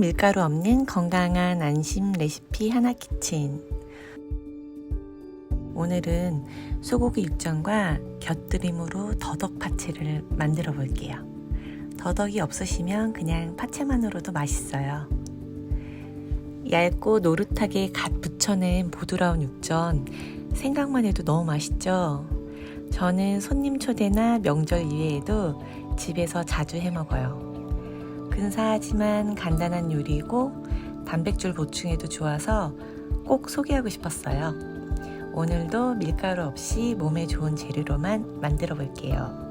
밀가루 없는 건강한 안심 레시피 하나 키친. 오늘은 소고기 육전과 곁들임으로 더덕 파채를 만들어 볼게요. 더덕이 없으시면 그냥 파채만으로도 맛있어요. 얇고 노릇하게 갓 부쳐낸 보드라운 육전, 생각만 해도 너무 맛있죠? 저는 손님 초대나 명절 이외에도 집에서 자주 해 먹어요. 근사하지만 간단한 요리이고 단백질 보충에도 좋아서 꼭 소개하고 싶었어요. 오늘도 밀가루 없이 몸에 좋은 재료로만 만들어 볼게요.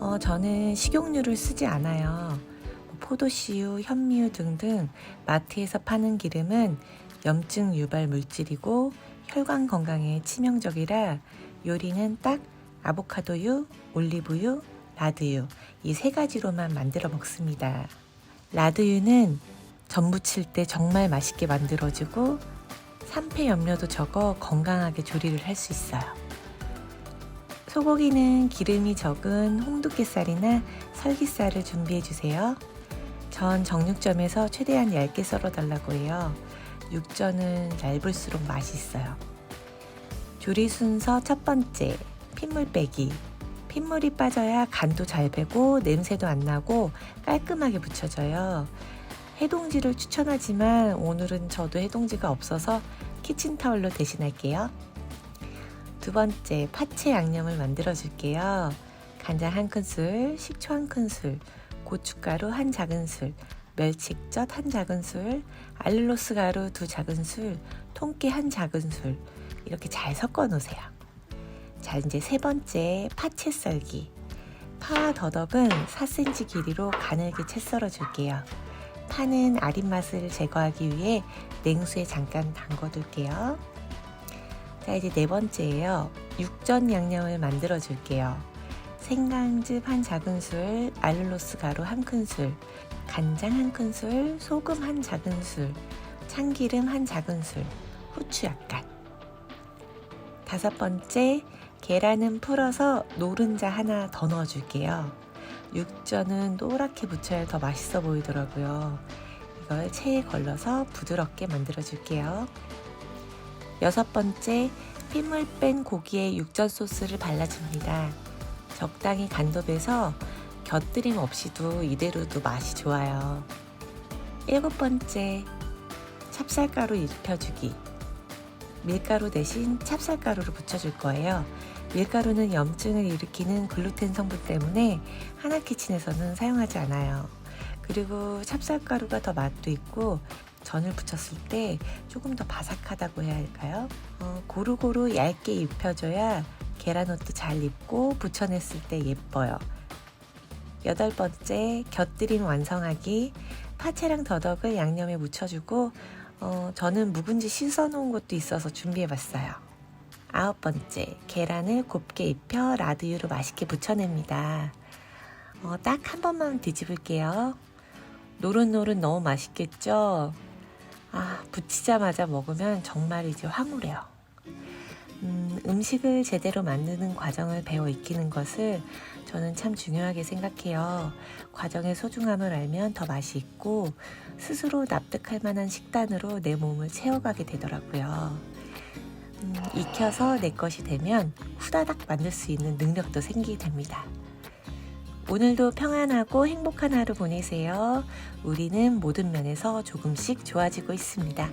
어, 저는 식용유를 쓰지 않아요. 뭐 포도씨유, 현미유 등등 마트에서 파는 기름은 염증 유발 물질이고 혈관 건강에 치명적이라 요리는 딱 아보카도유, 올리브유, 라드유 이 세 가지로만 만들어 먹습니다. 라드유는 전 부칠 때 정말 맛있게 만들어주고 산패 염료도 적어 건강하게 조리를 할 수 있어요. 소고기는 기름이 적은 홍두깨살이나 설기살을 준비해 주세요. 전 정육점에서 최대한 얇게 썰어 달라고 해요. 육전은 얇을수록 맛있어요. 조리 순서 첫 번째, 핏물 빼기. 핏물이 빠져야 간도 잘 배고 냄새도 안 나고 깔끔하게 붙여져요. 해동지를 추천하지만 오늘은 저도 해동지가 없어서 키친타올로 대신할게요. 두 번째, 파채 양념을 만들어 줄게요. 간장 한 큰술, 식초 한 큰술, 고춧가루 한 작은술, 멸치액젓 한 작은술, 알룰로스 가루 두 작은술, 통깨 한 작은술 이렇게 잘 섞어 놓으세요. 자, 이제 세 번째 파채 썰기. 파와 더덕은 4cm 길이로 가늘게 채 썰어 줄게요. 파는 아린 맛을 제거하기 위해 냉수에 잠깐 담궈 둘게요. 자, 이제 네 번째예요. 육전 양념을 만들어 줄게요. 생강즙 한 작은술, 알룰로스 가루 한 큰술, 간장 한 큰술, 소금 한 작은술, 참기름 한 작은술, 후추 약간. 다섯 번째, 계란은 풀어서 노른자 하나 더 넣어줄게요. 육전은 노랗게 부쳐야 더 맛있어 보이더라고요. 이걸 체에 걸러서 부드럽게 만들어줄게요. 여섯 번째, 핏물 뺀 고기에 육전 소스를 발라줍니다. 적당히 간도 배서 곁들임 없이도 이대로도 맛이 좋아요. 일곱 번째, 찹쌀가루 입혀주기. 밀가루 대신 찹쌀가루를 붙여줄 거예요. 밀가루는 염증을 일으키는 글루텐 성분 때문에 하나키친에서는 사용하지 않아요. 그리고 찹쌀가루가 더 맛도 있고 전을 부쳤을 때 조금 더 바삭하다고 해야 할까요? 어, 고루고루 얇게 입혀줘야 계란옷도 잘 입고 부쳐냈을 때 예뻐요. 여덟 번째, 곁들임 완성하기. 파채랑 더덕을 양념에 묻혀주고, 어, 저는 묵은지 씻어놓은 것도 있어서 준비해봤어요. 아홉 번째, 계란을 곱게 입혀 라드유로 맛있게 부쳐냅니다. 어, 딱 한 번만 뒤집을게요. 노릇노릇 너무 맛있겠죠? 아, 부치자마자 먹으면 정말이지 황홀해요. 음, 음식을 제대로 만드는 과정을 배워 익히는 것을 저는 참 중요하게 생각해요. 과정의 소중함을 알면 더 맛이 있고 스스로 납득할 만한 식단으로 내 몸을 채워가게 되더라고요. 음, 익혀서 내 것이 되면 후다닥 만들 수 있는 능력도 생기게 됩니다. 오늘도 평안하고 행복한 하루 보내세요. 우리는 모든 면에서 조금씩 좋아지고 있습니다.